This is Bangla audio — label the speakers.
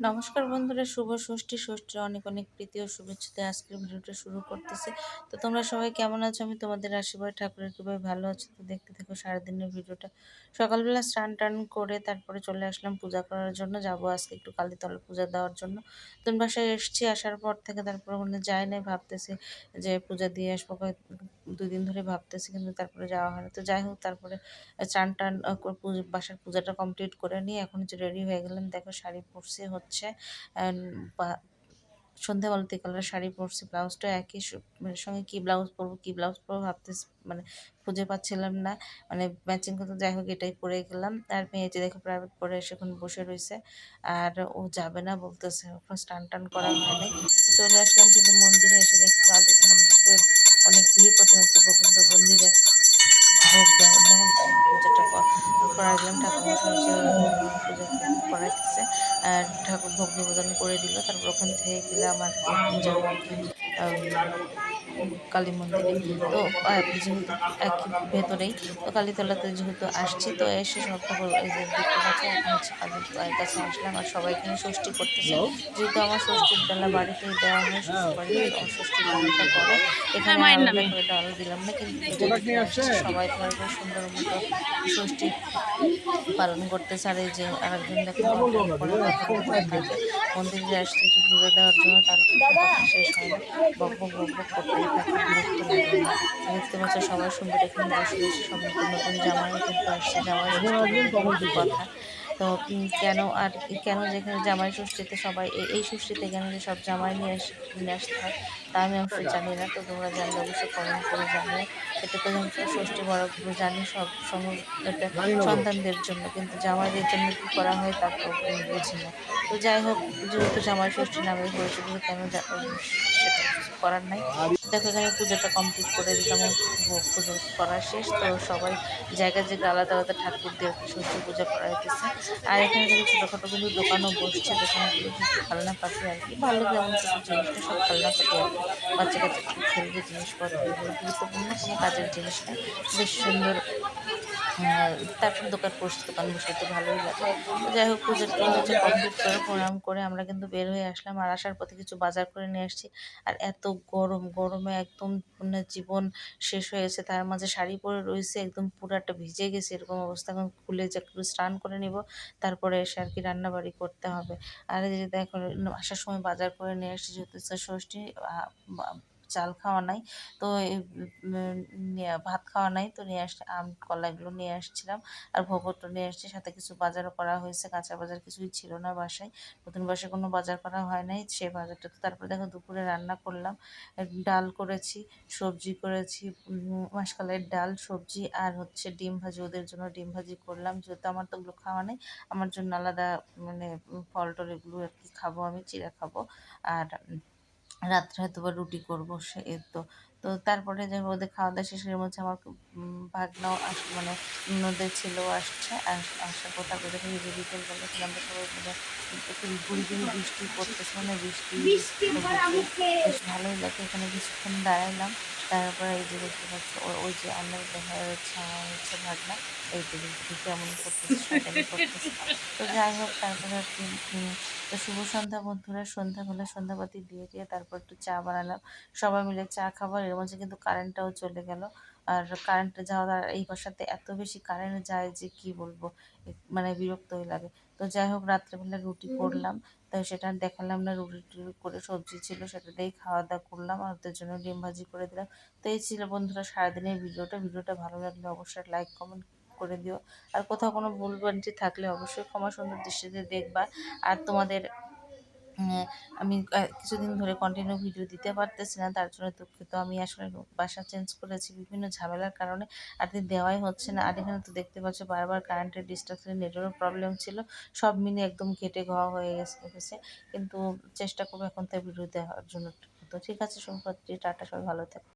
Speaker 1: নমস্কার বন্ধুরা, শুভ ষষ্ঠী। ষষ্ঠীর অনেক অনেক প্রীতি ও শুভেচ্ছাতে আজকের ভিডিওটা শুরু করতেছি। তো তোমরা সবাই কেমন আছো? আমি তোমাদের আশীর্বাদ, ঠাকুরের কৃপায় ভালো আছো। তো দেখতে থাকো সারাদিনের ভিডিওটা। সকালবেলা স্নান টান করে তারপরে চলে আসলাম পূজা করার জন্য। যাব আজকে একটু কালী কালীতলা পূজা দেওয়ার জন্য। তো বাসায় এসছি, আসার পর থেকে তারপরে ওখানে যাই নাই, ভাবতেছি যে পূজা দিয়ে আসব। দুই দিন ধরে ভাবতেছি কিন্তু তারপরে যাওয়া হয় না তো যাই হোক, তারপরে চান টান বাসার পূজাটা কমপ্লিট করে নিয়ে এখন যে রেডি হয়ে গেলাম, দেখো শাড়ি পরছি হচ্ছে সন্ধ্যা মালতি কালার শাড়ি পরছি ব্লাউজটা একই মানে সঙ্গে কী ব্লাউজ পরবো, কী ব্লাউজ পরবো ভাবতে মানে খুঁজে পাচ্ছিলাম না মানে ম্যাচিং করতে যাই হোক এটাই পরে গেলাম। আর মেয়ে যে দেখো প্রাইভেট পরে এসে এখন বসে রয়েছে, আর ও যাবে না বলতেছে ওখানে স্টান টান করা হয়নি। চলে আসলাম কিন্তু মন্দিরে এসে দেখি মন্দিরে অনেক ভিড় প্রথমে একটু গোবিন্দ মন্দিরে ভোগ দেওয়া পূজাটা গেলাম ঠাকুর পুজো করাইতেছে। ঠাকুর ভোগ নিবেদন করে দিল, তারপর ওখান থেকে যাব আর কি কালী মন্দিরে। তো যেহেতু এক ভেতরেই তো কালীতলাতে যেহেতু আসছি তো এসে সব এই যে দেখতে পাচ্ছি এখন হচ্ছে কালীর কাছে আসলাম আর সবাই এখানে ষষ্ঠী করতেছে। যেহেতু আমার ষষ্ঠীর বেলা বাড়িতে দেওয়া হয় ষষ্ঠী বাড়িতে ষষ্ঠীর বেলাটা করে এখানে ডাল দিলাম না কিন্তু সবাই তো সুন্দর মতো ষষ্ঠী পালন করতে আর যে আরেকজন দেখো মন্দিরে আসছে একটু ঘুরে দেওয়ার জন্য তারপর শেষ হয় বক বক বক বক করতেই থাকে বিরক্ত লাগে দেখতে পাচ্ছ সবাই সুন্দর এখানে বসে বসে সব নতুন নতুন জামাই কিন্তু আসছে জামাই কথা। তো কেন আর কেন যেখানে জামাই ষষ্ঠীতে সবাই এই ষষ্ঠীতে কেন যে সব জামাই নিয়ে আস নিয়ে আসতে হয়? তা আমি অবশ্যই জানি না, তো তোমরা জানলে অবশ্যই কমেন্ট করে জানিয়ে এটা তো ষষ্ঠী বড় জানি, সব সমস্ত সন্তানদের জন্য। কিন্তু জামাইদের জন্য কী করা হয় তা তো বুঝি না। তো যাই হোক, যেহেতু জামাই ষষ্ঠী নামে হয়েছে কেন সেটা করার নাই। দেখো এখানে পুজোটা কমপ্লিট করে দিলাম পুজো করা শেষ। তো সবাই জায়গায় জায়গা আলাদা আলাদা ঠাকুর দিয়ে সূর্য পূজা করা হইতেছে আর এখানে কিন্তু ছোটোখাটো কিন্তু দোকানও বসছে দোকানগুলো খেলনা পাখি আর কি। ভালো যেমন জিনিসটা সব খালনা পাখি আর কি। বাচ্চা কাচ্চা খেলবে, জিনিসপত্র গুরুত্বপূর্ণ কোনো কাজের জিনিসটা বেশ সুন্দর তারপর দোকান বসে দোকান বসে তো ভালোই লাগে। যাই হোক, পুজোর পুজো কমপ্লিট করে প্রণাম করে আমরা কিন্তু বের হয়ে আসলাম। আর আসার পথে কিছু বাজার করে নিয়ে আসছি। আর এত গরম, গরমে একদম জীবন শেষ হয়েছে তার মাঝে শাড়ি পরে রয়েছে, একদম পুরাটা ভিজে গেছে, এরকম অবস্থা। এখন খুলে যে একটু স্নান করে নিব, তারপরে এসে আর কি রান্নাবাড়ি করতে হবে। আর যে দেখো, আসার সময় বাজার করে নিয়ে আসছি, যেহেতু ষষ্ঠী চাল খাওয়া নাই। তো ভাত খাওয়া নাই, তো নিয়ে আসছি আম কলা এগুলো নিয়ে আসছিলাম। আর ভোগটো নিয়ে আসছি, সাথে কিছু বাজারও করা হয়েছে, কাঁচা বাজার কিছুই ছিল না বাসায়। নতুন বাসায় কোনো বাজার করা হয় নাই, সে বাজারটা তো তারপরে দেখো দুপুরে রান্না করলাম। ডাল করেছি, সবজি করেছি মাসকালের ডাল, সবজি আর হচ্ছে ডিম ভাজি। ওদের জন্য ডিম ভাজি করলাম, যেহেতু আমার তো ওগুলো খাওয়া নেই, আমার জন্য আলাদা মানে ফল টল এগুলো আর কি খাব আমি চিরা খাব। আর রাত্রে হয়তো বা রুটি করব সে তো। তো তারপরে যে ওদের খাওয়া দাওয়া শেষের মধ্যে আমার ভাগনাও আস মানে নদের ছেলেও আসছে। আসার পর তারপরে দেখে যে বিকেলবেলা আমরা সবাই মানে একটু ঘুরি ঘুরি বৃষ্টি পড়তেছে মানে বৃষ্টি বেশ ভালোই লাগে। এখানে কিছুক্ষণ দাঁড়াইলাম তারপরে এই যে দেখতে পাচ্ছি ওই যে আমার দেখা যাচ্ছে আমার হচ্ছে ভাগনা। এই যে কেমন করতেছে। তো যাই হোক তারপরে আর কি তো শুভ সন্ধ্যা বন্ধুরা। সন্ধ্যাবেলা সন্ধ্যাবাতি দিয়ে দিয়ে তারপর একটু চা বানালাম। সবাই মিলে চা খাবার এর মধ্যে কিন্তু কারেন্টটাও চলে গেল। আর কারেন্ট যাওয়ার এই বাসাতে এত বেশি কারেন্ট যায় যে কি বলব? মানে বিরক্তই লাগে। তো যাই হোক রাত্রেবেলা রুটি করলাম। তো সেটা দেখালাম না। রুটি টুটি করে সবজি ছিল সেটা দিয়েই খাওয়া দাওয়া করলাম। আর ওদের জন্য ডিম ভাজি করে দিলাম। তো এই ছিল বন্ধুরা সারাদিনের ভিডিওটা। ভিডিওটা ভালো লাগলে অবশ্যই লাইক কমেন্ট করে দিও। আর কোথাও কোনো ভুল বাঞ্চি থাকলে অবশ্যই ক্ষমা সুন্দর দৃষ্টিতে দেখবা। আর তোমাদের আমি কিছুদিন ধরে কন্টিনিউ ভিডিও দিতে পারতেছি না, তার জন্য দুঃখিত। আমি আসলে বাসা চেঞ্জ করেছি বিভিন্ন ঝামেলার কারণে, আর দেওয়াই হচ্ছে না। আর এখানে তো দেখতে পাচ্ছ বারবার কারেন্টের ডিস্ট্রাকশন নেটওয়ার্ক প্রবলেম ছিল। সব মিলে একদম কেটে ঘোয়া হয়ে গেছে কিন্তু চেষ্টা করব এখন তো ভিডিও দেওয়ার জন্য। তো ঠিক আছে সম্পত্তি টাটা, সবাই ভালো থাকে।